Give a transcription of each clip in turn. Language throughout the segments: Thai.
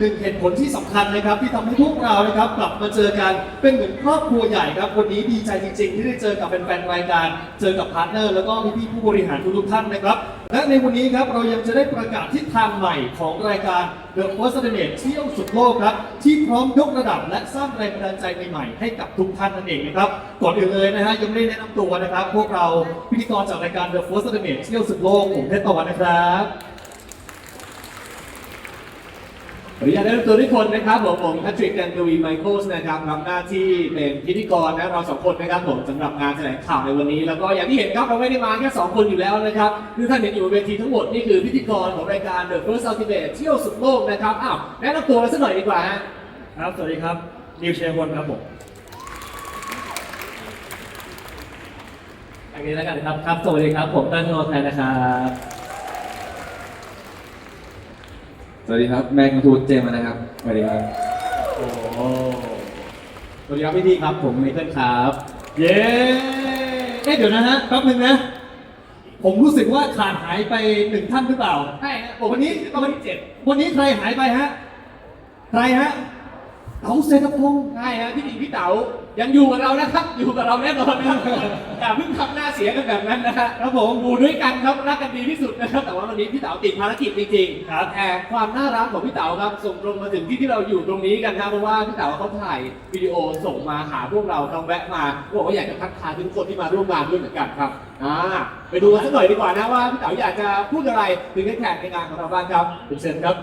หนึ่งเหตุผลที่สำคัญนะครับ ที่ทำให้พวกเรานะครับกลับมาเจอกันเป็นเหมือนครอบครัวใหญ่ครับวันนี้ดีใจจริง ๆ ที่ได้เจอกับแฟนๆรายการ เจอกับพาร์ทเนอร์แล้วก็พี่ๆผู้บริหารทุกๆท่านนะครับ และในวันนี้ครับเรายังจะได้ประกาศทิศทางใหม่ของรายการ The First Estimate เที่ยวสุดโลกครับที่พร้อมยกระดับและสร้างแรงบันดาลใจใหม่ๆให้กับทุกท่านนั่นเองนะครับก่อนอื่นเลยนะฮะยังไม่ได้แนะนำตัวนะครับ พวกเราพิธีกรจากรายการ The First Estimate เที่ยวสุดโลกผมเพชรตะวันนะครับ ข ออนุญาตแนะนำตัวทุกคนนะครับผมผมแพทริกแดนกวีไมเคิลส์นะครับรับหน้าที่เป็นพิธีกรนะเราสองคนนะครับผมสำหรับงานแถลงข่าวในวันนี้ แล้วก็อย่างที่เห็นครับเราไม่ได้มาแค่สองคนอยู่แล้วนะครับคือท่านเห็นอยู่บนเวทีทั้งหมดนี่คือพิธีกรของรายการ The First Ultimate เที่ยวสุดโลกนะครับอ้าวแนะนำตัวกันสักหน่อยดีกว่าฮะครับ สวัสดีครับ นิวเชียร์พลครับผมอันนี้แล้วกันนะครับครับ สวัสดีครับ ผมตั้งโนแทนนะครับ ส วัสดีครับ แมงกะทูดเจมส์นะครับ สวัสดีครับ โอ้สวัสดีครับพี่ทีครับ ผมไมเคิลครับ เย้เอ๊ะเดี๋ยวนะฮะแป๊บนึงนะ ผมรู้สึกว่าขาดหายไปหนึ่งท่านหรือเปล่า ใช่ฮะวันนี้ต้องวันที่เจ็ดวันนี้ใครหายไปฮะ ใครฮะ เต๋าเศรษฐพงศ์ใช่ฮะพี่ดีพี่เต๋ายังอยู่กับเรานะครับ อยู่กับเราแน่นอนนะครับอย่าเพิ่งทำหน้าเสียกันแบบนั้นนะฮะครับผมอยู่ด้วยกันครับรักกันดีที่สุดนะครับแต่ว่าวันนี้พี่เต๋าติดภารกิจจริงๆครับแต่ความน่ารักของพี่เต๋าครับส่งตรงมาถึงที่ที่เราอยู่ตรงนี้กันครับเพราะว่าพี่เต๋าเขาถ่ายวิดีโอส่งมาหาพวกเราเขาแวะมาบอกว่าอยากจะทักทายทุกคนที่มาร่วมงานด้วยเหมือนกันครับอ่าไปดูกันสักหน่อยดีกว่านะว่าพี่เต๋าอยากจะพูดอะไรถึงแขกในงานของเราบ้างครับเป็นเชิญครับ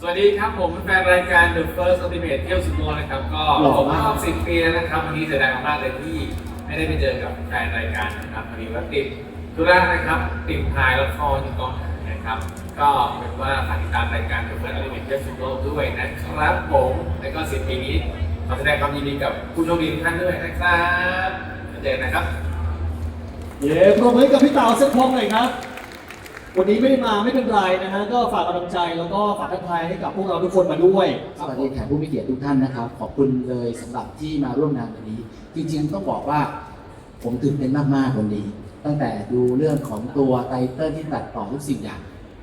สวัสดีครับผมแฟนรายการ The First Ultimate เที่ยวสุดโลกนะครับ ก็หล่อผมมากรอบสิบปีแล้วนะครับ วันนี้เสียดายมากๆเลยที่ไม่ได้ไปเจอกับแฟนรายการนะครับพอดีว่าติดธุระนะครับ ติดถ่ายละครอยู่กองถ่ายนะครับ ก็เป็นว่าฝากติดตามรายการ The First Ultimate เที่ยวสุดโลกด้วยนะครับผมแล้วก็สิบปีนี้ขอแสดงความยินดีกับผู้โชคดีทุกท่านด้วยนะครับเจอกันนะครับ เย้ปรบมือให้กับพี่เต๋าเศรษฐพงศ์หน่อยครับ วันนี้ไม่ได้มาไม่เป็นไรนะฮะก็ฝากกำลังใจแล้วก็ฝากทักทายให้กับพวกเราทุกคนมาด้วยสวัสดีแขกผู้มีเกียรติทุกท่านนะครับ ขอบคุณเลยสำหรับที่มาร่วมงานวันนี้ จริงๆต้องบอกว่า ผมตื่นเต้นมากๆวันนี้ ตั้งแต่ดูเรื่องของตัวไตเติ้ลที่ตัดต่อทุกสิ่งอย่าง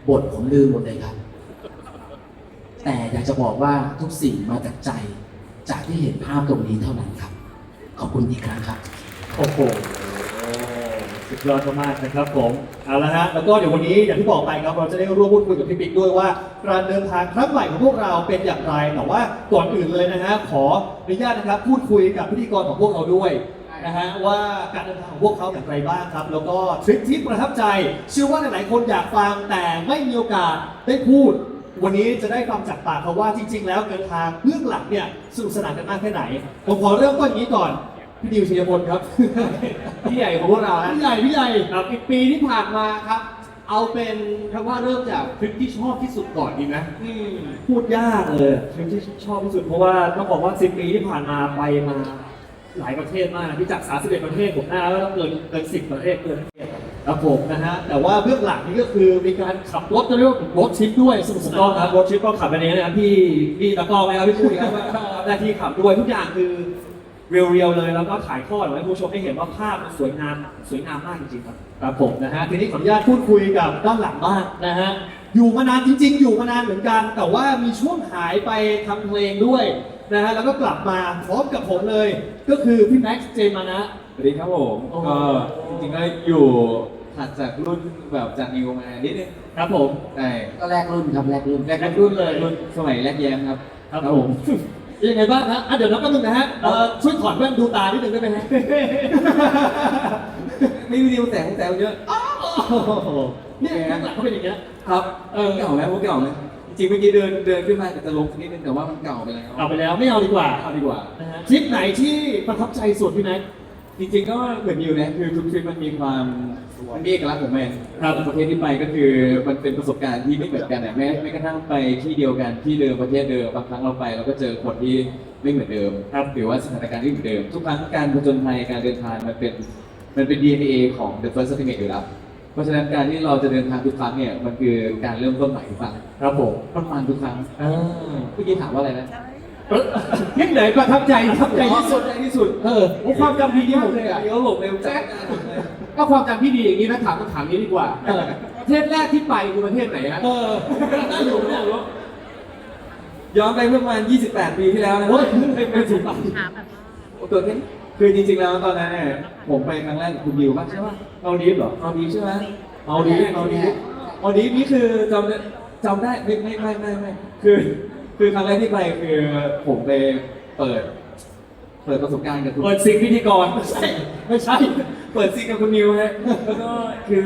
บทผมลืมหมดเลยครับ แต่อยากจะบอกว่าทุกสิ่งมาจากใจ จากที่เห็นภาพตรงนี้เท่านั้นครับ ขอบคุณอีกครั้งครับโอ้โห สุดยอดมากๆนะครับผมเอาละฮะแล้วก็เดี๋ยววันนี้อย่างที่บอกไปครับเราจะได้ร่วมพูดคุยกับพี่ปิ๊กด้วยว่าการเดินทางครั้งใหม่ของพวกเราเป็นอย่างไรแต่ว่าก่อนอื่นเลยนะฮะขออนุญาตนะครับพูดคุยกับพิธีกรของพวกเราด้วยนะฮะว่าการเดินทางของพวกเขาอย่างไรบ้างครับ แล้วก็ทริปที่ประทับใจเชื่อว่าหลายๆคนอยากฟังแต่ไม่มีโอกาสได้พูด วันนี้จะได้ฟังจากปากเขาว่าจริง ๆ แล้วเดินทางเบื้องหลังเนี่ยสนุกสนานกันมากแค่ไหนผมขอเริ่มต้นอย่างนี้ก่อน พี่ดิวชัยพลครับ พี่ใหญ่ของพวกเราฮะพี่ใหญ่พี่ใหญ่ครับอีกปีที่ผ่านมาครับ เอาเป็นคำว่าเริ่มจากทริปที่ชอบที่สุดก่อนดีไหมอืมพูดยากเลยทริปที่ชอบที่สุดเพราะว่าต้องบอกว่า10ปีที่ผ่านมาไปมาหลายประเทศมากที่จาก 31 ประเทศผมน่าแล้วเกินเกิน 10 ประเทศเกินครับผมนะฮะแต่ว่าเบื้องหลังนี่ก็คือมีการขับรถจะเรียกว่ารถทริปด้วยสนุกสถูกนาต้องนครับรถทริปก็ขับไปในนี้นะครับพี่พี่ตะกร้อไหมครับพี่ปุ้ยครับหน้าที่ขับด้วยทุกอย่างคือ เรียวๆเลยแล้วก็ถ่ายทอดออกให้ผู้ชมได้เห็นว่าภาพมันสวยงามสวยงามมากจริงๆครับ ครับผมนะฮะทีนี้ขออนุญาตพูดคุยกับด้านหลังบ้างนะฮะอยู่มานานจริง ๆ อยู่มานานเหมือนกัน แต่ว่ามีช่วงหายไปทำเพลงด้วยนะฮะแล้วก็กลับมาพร้อมกับผมเลย ก็คือพี่แม็กซ์เจมานะ สวัสดีครับผมโอ้โห ก็จริงๆก็อยู่ถัดจากรุ่นแบบจากนิวมานิดนึงครับผม ใช่ก็แรกรุ่นครับแรกรุ่นแรกรุ่นเลยรุ่นสมัยแรกแย้มครับครับผม ยังไงบ้างฮะอะเดี๋ยวนับแป๊บนึงนะฮะเอ่อช่วยถอดแว่นดูตานิดนึงได้ไหมฮะ ไม่มีนิวแสงแสงเยอะโอ้โหเนี่ยข้างหลังเขาเป็นอย่างเงี้ย ครับเออ เก่าไหมพวกเก่าไหมจริงๆเมื่อกี้เดินเดินขึ้นมาจะลงนิดนึงแต่ว่ามันเก่าไปแล้วเอาไปแล้วไม่เอาดีกว่าเอาดีกว่า นะฮะทริปไหนที่ประทับใจสุดพี่แม็กซ์ จริงๆก็เหมือนนิวนะคือทุกทริปมันมีความมันมีเอกลักษณ์ของมันครับประเทศที่ไปก็คือมันเป็นประสบการณ์ที่ไม่เหมือนกันอะแม้แม้กระทั่งไปที่เดียวกันที่เดิมประเทศเดิมบางครั้งเราไปเราก็เจอคนที่ไม่เหมือนเดิมครับหรือว่าสถานการณ์ที่ไม่เหมือนเดิม ทุกครั้งการผจญภัยการเดินทางมันเป็นมันเป็น DNA ของ The First Estimate อยู่แล้วเพราะฉะนั้นการที่เราจะเดินทางทุกครั้งเนี่ยมันคือการเริ่มต้นใหม่ทุกครั้งครับผมมันมันทุกครั้งอ่าเมื่อกี้ถามว่าอะไรนะ ที่ไหนประทับใจประทับใจที่สุดใจที่สุด เออโอ้ความจำดีที่สุดเลยอะเดี๋ยวหลบเร็วแจ๊คก็ความจำที่ดีอย่างนี้นะถามคำถามนี้ดีกว่าเออประเทศแรกที่ไปคือประเทศไหนฮะเออน่าอยู่น่าอยู่ย้อนไปเมื่อประมาณ 28 ปีที่แล้วนะโอ้ยไม่ไม่ถึงปะตัวนี้คือจริงๆ แล้วตอนนั้นเนี่ยผมไปครั้งแรกกับคุณดิวป่ะใช่ป่ะเอาดีฟเหรอเอาดีใช่ไหมเอาดีฟเอาดีฟเอาดีนี่คือจำได้จำได้ไม่ไม่ไม่ไม่ไม่คือ คือครั้งแรกที่ไปคือผมไปเปิด เปิดประสบการณ์กับคุณเปิดซิงพิธีกรไม่ใช่ไม่ใช่ เปิดซิงกับคุณนิวฮะแล้วก็คือ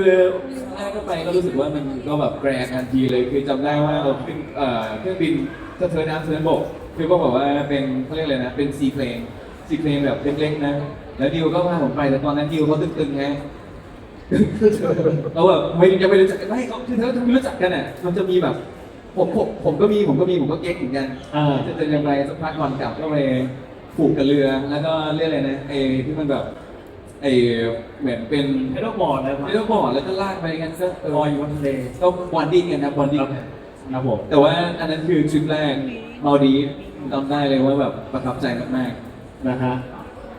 แรกก็ไปก็รู้สึกว่ามันก็แบบแกรนทันทีเลยคือจำได้ว่าเราขึ้นเอ่อเครื่องบินสะเทินน้ำสะเทินบก คือก็บอกว่าเป็นเขาเรียกอะไรนะเป็นซีเพลงซีเพลงแบบเล็กๆนะแล้วดิวก็พาผมไปแต่ตอนนั้นดิวเขาตึงๆไง เราแบบไม่ยังไม่รู้จักกันไม่เขาคือถ้าถ้าไม่รู้จักกันอะมันจะมีแบบ ผมผมผมก็มีผมก็มีผมก็เก๊กเหมือนกันอ่า จะเจอกันไปสักพักก่อนกลับก็ไปผูกกับเรือแล้วก็เรียกอะไรนะไอ้ที่มันแบบไอ้เหมือนเป็นไม่ต้องบอกเลยไม่ต้องบอกแล้วก็ลากไปกันก็เออลอยอยู่บนทะเลก็บอนดิ้งกันนะบอนดิ้งครับผม แต่ว่าอันนั้นคือทริปแรกมาดีฟจำได้เลยว่าแบบประทับใจมากนะฮะ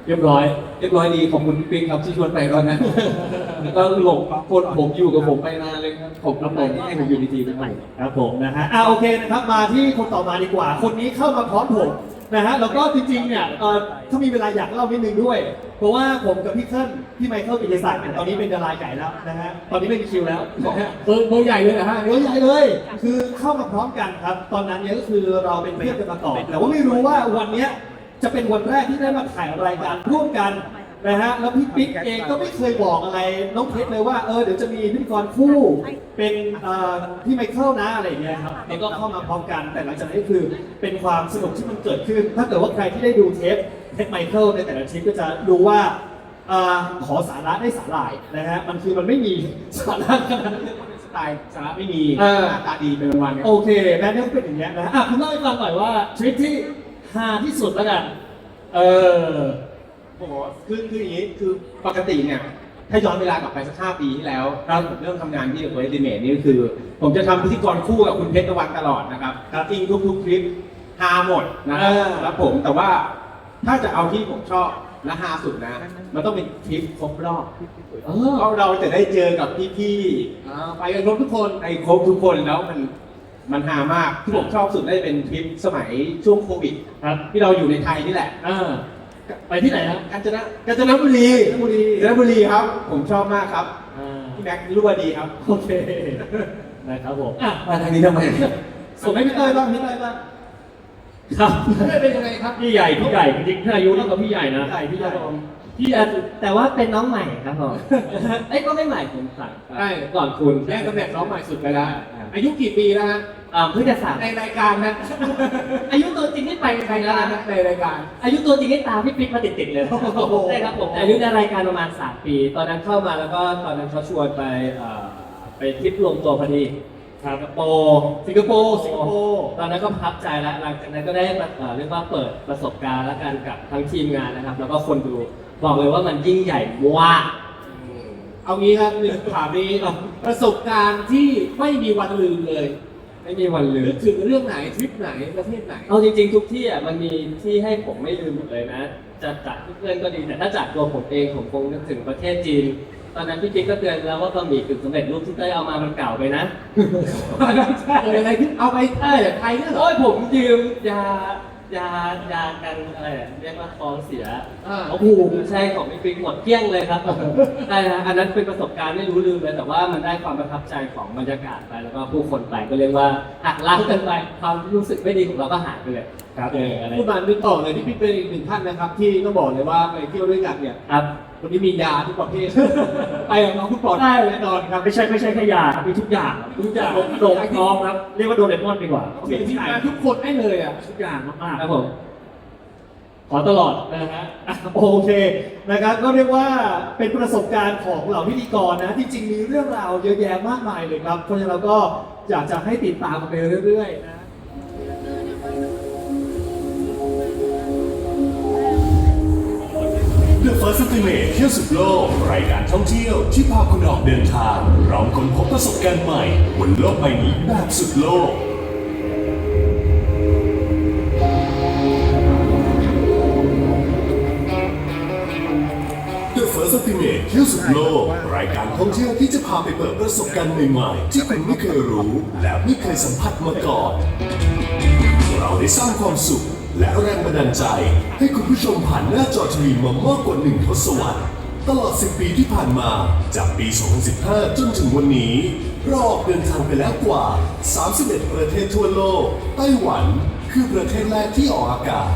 เรียบร้อยๆเรียบร้อยดีขอบคุณพี่ปิ๊กครับที่ชวนไปตอนนั้นแล้วก็หลงคนผมอยู่กับผมไปนานเลยครับขอบคุณผมที่ให้ผมอยู่ในทีมใหม่ครับผมนะฮะอ่าโอเคนะครับมาที่คนต่อมาดีกว่า คนนี้เข้ามาพร้อมผมนะฮะแล้วก็จริงๆเนี่ยเอ่อถ้ามีเวลาอยากเล่านิดนึงด้วย เพราะว่าผมกับพี่เคิลพี่ไมเคิลปิยศักดิ์เนี่ยตอนนี้เป็นดาราใหญ่แล้วนะฮะตอนนี้ไม่มีคิวแล้วนะฮะ เบอร์เบอร์ใหญ่เลยนะฮะเยอะใหญ่เลย คือเข้ามาพร้อมกันครับ ตอนนั้นเนี่ยก็คือเราเป็นเพื่อนกันมาก่อนแต่ว่าไม่รู้ว่าวันเนี้ย จะเป็นวันแรกที่ได้มาถ่ายรายการร่วมกันนะฮะแล้วพี่ปิ๊กเองก็ไม่เคยบอกอะไรน้องเพชรเลยว่าเออเดี๋ยวจะมีพิธีกรคู่เป็นเอ่อพี่ไมเคิลนะอะไรอย่างเงี้ยครับแล้วก็เข้ามาพร้อมกันแต่หลังจากนั้นก็คือเป็นความสนุกที่มันเกิดขึ้น ถ้าเกิดว่าใครที่ได้ดูเทปเพชรไมเคิลในแต่ละทริปก็จะรู้ว่าอ่าขอสาระได้สาหร่ายนะฮะมันคือมันไม่มีสาระขนาดนั้นสไตล์สาระไม่มีเออหน้าตาดีเป็นวันๆโอเคแม้เรื่องเป็นอย่างเงี้ยนะอะคุณเล่าให้ฟังหน่อยว่าทริปที่ ฮาที่สุดแล้วกัน เออ โอ้โหคือคืออย่างนี้คือปกติเนี่ยถ้าย้อนเวลากลับไปสักห้าปีที่แล้วครับผมเริ่มทำงานที่เวสติเมทนี่ก็คือ ผมจะทำพิธีกรคู่กับคุณเพชรตะวันตลอดนะครับ จริงทุกๆคลิปฮาหมดนะครับเออ ครับผมแต่ว่าถ้าจะเอาที่ผมชอบและฮาสุดนะ มันต้องเป็นคลิปครบรอบเออ เพราะเราจะได้เจอกับพี่อ่าไปกันครบทุกคนๆในครบทุกคนแล้วมัน มันฮามากที่ผมชอบสุดได้เป็นคลิปสมัยช่วงโควิด ครับที่เราอยู่ในไทยนี่แหละอ่าไปที่ไหนครับกาญจนกาญจนบุรีกาญจนบุรีกาญจนบุรีครับ ผมชอบมากครับอ่าพี่แม็กซ์รั่วดีครับ โอเคนะครับผมอะมาทางนี้ทำไมส่งให้พี่เต้ยบ้างพี่เต้ยบ้างครับเป็นยังไงครับพี่ใหญ่พี่ใหญ่จริงๆถ้าอายุนี่ก็พี่ใหญ่นะพี่ใหญ่พี่ใหญ่พี่อาจแต่ว่าเป็นน้องใหม่ครับผมเอ้ยก็ไม่ใหม่ผมสั่งใช่ก่อนคุณแย่งตำแหน่งน้องใหม่สุดไปแล้วอายุกี่ปีแล้วฮะ อ่าเพิ่งจะสั่งในรายการนะอายุตัวจริงที่ไปใคใครรนะนะในรายการ อายุตัวจริงที่ตามพี่ปิ๊กมาติดๆเลยใช่ครับผมอายุในรายการประมาณ3ปี ตอนนั้นเข้ามาแล้วก็ตอนนั้นเขาชวนไปเอ่อไปทริปลงตัวพอดีสิงคโปร์สิงคโปร์สิงคโปร์ตอนนั้นก็ประทับใจแล้วหลังจากนั้นก็ได้มาเอ่อเรียกว่าเปิดประสบการณ์และกันกับทั้งทีมงานนะครับ แล้วก็คนดูบอกเลยว่ามันยิ่งใหญ่มาก เอางี้ครับหนึ่งถามนี้ ประสบการณ์ที่ไม่มีวันลืมเลย ไม่มีวันลืนึม กถึงเรื่องไหนทริปไหนประเทศไหน เอาจริงๆทุกที่อะมันมีที่ให้ผมไม่ลืมหมดเลยนะจะจากเพื่อนก็ดีแต่ถ้าจากตัวผมเองผมคงนึกถึงประเทศจีน ตอนนั้นพี่ปิ๊กก็เตือนแล้วว่าบะหมี่กึ่งสำเร็จรูปที่เต้ยเอามามันเก่าไปนะ เกิดอะไรขึ้นเอาไปเอ้ยไทยเนี่ยเหรอ โอ้ยผมยืมยา ยายากันอะไรอะเรียกว่าท้องเสียอ่า โอ้โหใช่ของพี่ปิ๊กหมดเกลี้ยงเลยครับใช่ฮะอันนั้นเป็นประสบการณ์ไม่รู้ลืมเลยแต่ว่ามันได้ความประทับใจของบรรยากาศไปแล้วก็ผู้คนไปก็เรียกว่าหักล้างกันไปความรู้สึกไม่ดีของเราก็หายไปเลยครับเอออะไรพูดมานึกต่อเลยที่พี่เป็นอีกหนึ่งท่านนะครับ ที่ต้องบอกเลยว่าไปเที่ยวด้วยกันเนี่ย ครับ คนนี้มียาทุกประเภท ไปกับน้องคุณปลอดได้ภัยเลยแน่นอนครับ ไม่ใช่ไม่ใช่แค่ยาครับมีทุกอย่างครับทุกอย่างโดนน้องครับ เรียกว่าโดเรมอนดีกว่าเสียทีมงานทุกคนได้เลยอะ ทุกอย่างมากๆครับผม ขอตลอดนะฮะอะโอเคนะครับ ก็เรียกว่าเป็นประสบการณ์ของเหล่าพิธีกรนะที่จริงมีเรื่องราวเยอะแยะมากมายเลยครับ เพราะฉะนั้นเราก็อยากจะให้ติดตามกันไปเรื่อยๆนะ The First Estimate เที่ยวสุดโลก รายการท่องเที่ยวที่พาคุณออกเดินทางพร้อมค้นพบประสบการณ์ใหม่บนโลกใบนี้แบบสุดโลก The First Estimate เที่ยวสุดโลก รายการท่องเที่ยวที่จะพาไปเปิดประสบการณ์ใหม่ๆที่คุณไม่เคยรู้ และไม่เคยสัมผัสมาก่อน เราได้สร้างความสุข และแรงบันดาลใจให้คุณผู้ชมผ่านหน้าจอทีวีมามากกว่าหนึ่งทศวรรษ ตลอด 10 ปีที่ผ่านมา จากปี 2015 จนถึงวันนี้ เราออกเดินทางไปแล้วกว่า 31 ประเทศทั่วโลก ไต้หวัน คือประเทศแรกที่ออกอากาศ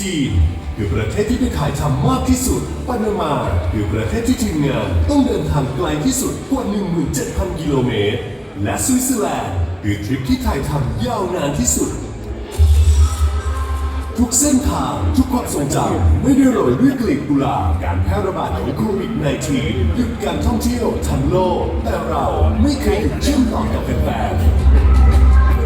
จีนคือประเทศที่ไปถ่ายทำมากที่สุด ปานามาคือประเทศที่ทีมงานต้องเดินทางไกลที่สุดกว่า 17,000 กิโลเมตร และสวิตเซอร์แลนด์คือทริปที่ถ่ายทำยาวนานที่สุด ทุกเส้นทางทุกความทรงจำไม่ได้โรยด้วยกลีบกุหลาบการแพร่ระบาดของโควิด -19 หยุดการท่องเที่ยวทั้งโลก แต่เราไม่เคยหยุดเชื่อมต่อกับแฟน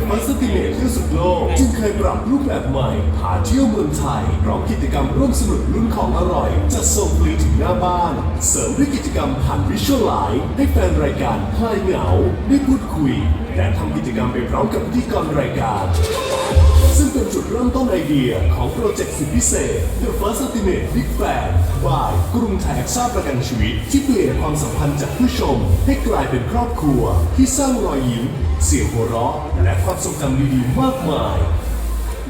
มาสติเนตเที่ยวสุดโลก จึงเคยปรับรูปแบบใหม่หาเที่ยวเมืองไทยพร้อมกิจกรรมร่วมสนุกลุ้นของอร่อยจัดส่งฟรีถึงหน้าบ้าน เสริมด้วยกิจกรรมผ่านวิชวลไลฟ์ให้แฟนรายการคลายเหงาได้พูดคุย และทำกิจกรรมไปพร้อมกับพิธีกรรายการ ซึ่งเป็นจุดเริ่มต้นไอเดียของโปรเจกต์สุดพิเศษ The First Ultimate Big Fan by กรุงไทยแอคซ่าประกันชีวิต ที่เปลี่ยนความสัมพันธ์จากผู้ชม ให้กลายเป็นครอบครัว ที่สร้างรอยยิ้ม เสียงหัวเราะ และความทรงจำดีๆมากมาย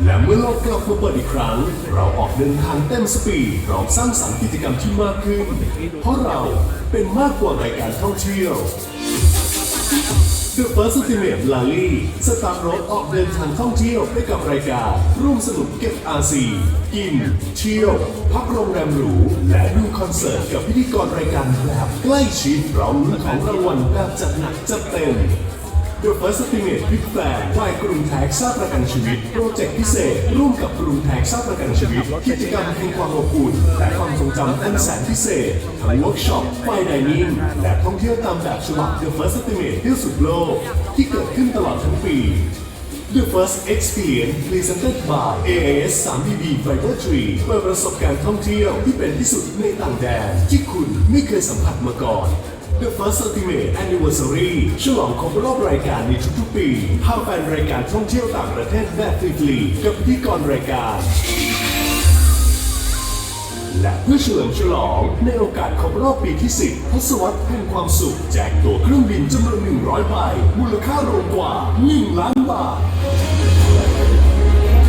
และเมื่อโลกกลับมาเปิดอีกครั้ง เราออกเดินทางเต็มสปีดพร้อมสร้างสรรค์กิจกรรมที่มากขึ้น เพราะเราเป็นมากกว่ารายการท่องเที่ยว The First Ultimate Rally สตาร์รถออกเดินทางท่องเที่ยวไปกับรายการ ร่วมสนุกเก็บอาซีกิน เที่ยว พักโรงแรมหรู และดูคอนเสิร์ตกับพิธีกรรายการแบบใกล้ชิดพร้อมลุ้นของรางวัลแบบจัดหนักจัดเต็ม The First Ultimate Big Fan ฝ่ายกรุงแท็กซ่าประกันชีวิต โปรเจกต์พิเศษ ร่วมกับกรุงแท็กซ่าประกันชีวิต กิจกรรมแห่งความอบอุ่นและความทรงจำอันแสนพิเศษทั้งเวิร์กช็อปไฟดิเนิ่งและท่องเที่ยวตามแบบฉบับ The First Ultimate ที่สุดโลก ที่เกิดขึ้นตลอดทั้งปี The First Experience Presented by AAS 3DB Fiber 3เปิดประสบการณ์ท่องเที่ยวที่เป็นที่สุดในต่างแดนที่คุณไม่เคยสัมผัสมาก่อน The First Ultimate Anniversary ฉลองครบรอบรายการในทุกๆปีพาแฟนรายการท่องเที่ยวต่างประเทศแบบฟรีๆกับพิธีกรรายการ และเพื่อเฉลิมฉลองในโอกาสครบรอบปีที่ 10ทศวรรษแห่งความสุข แจกตั๋วเครื่องบินจำนวน 100 ใบ มูลค่ารวมกว่า 1 ล้านบาท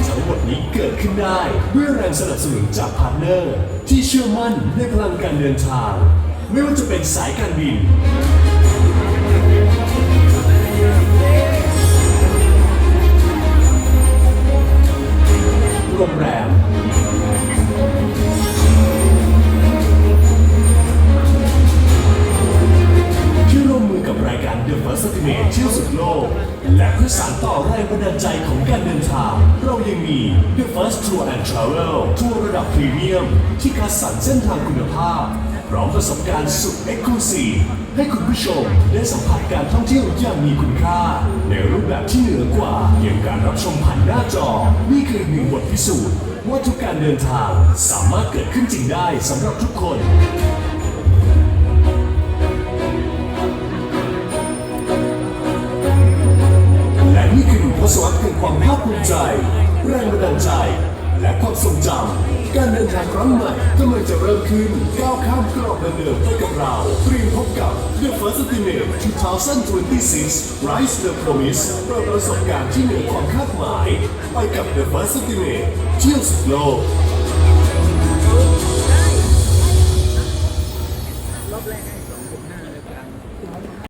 ทั้งหมดนี้เกิดขึ้นได้ ด้วยแรงสนับสนุนจากพาร์ทเนอร์ ที่เชื่อมั่นในพลังการเดินทาง ไม่ว่าจะเป็นสายการบิน โรงแรม ที่ร่วมมือกับรายการ The First Ultimate เที่ยวสุดโลก และเพื่อสานต่อแรงบันดาลใจของการเดินทาง เรายังมี The First Tour and Travel ทัวร์ระดับพรีเมียม ที่คัดสรรเส้นทางคุณภาพ พร้อมประสบการณ์สุด Exclusive ให้คุณผู้ชมได้สัมผัสการท่องเที่ยวอย่างมีคุณค่า ในรูปแบบที่เหนือกว่าเพียงการรับชมผ่านหน้าจอ นี่คือหนึ่งบทพิสูจน์ว่าทุกการเดินทางสามารถเกิดขึ้นจริงได้สำหรับทุกคนและนี่คือหนึ่งทศวรรษแห่งความภาคภูมิใจ แรงบันดาลใจ และความทรงจำการเดินทางครั้งใหม่กำลังจะเริ่มขึ้นก้าวข้ามกรอบเดิมๆไปกับเราเตรียมพบกับ The First Ultimate 2026 Rise the Promise เปิดประสบการณ์ที่เหนือความคาดหมาย ไปกับ The First Ultimate เที่ยวสุดโลก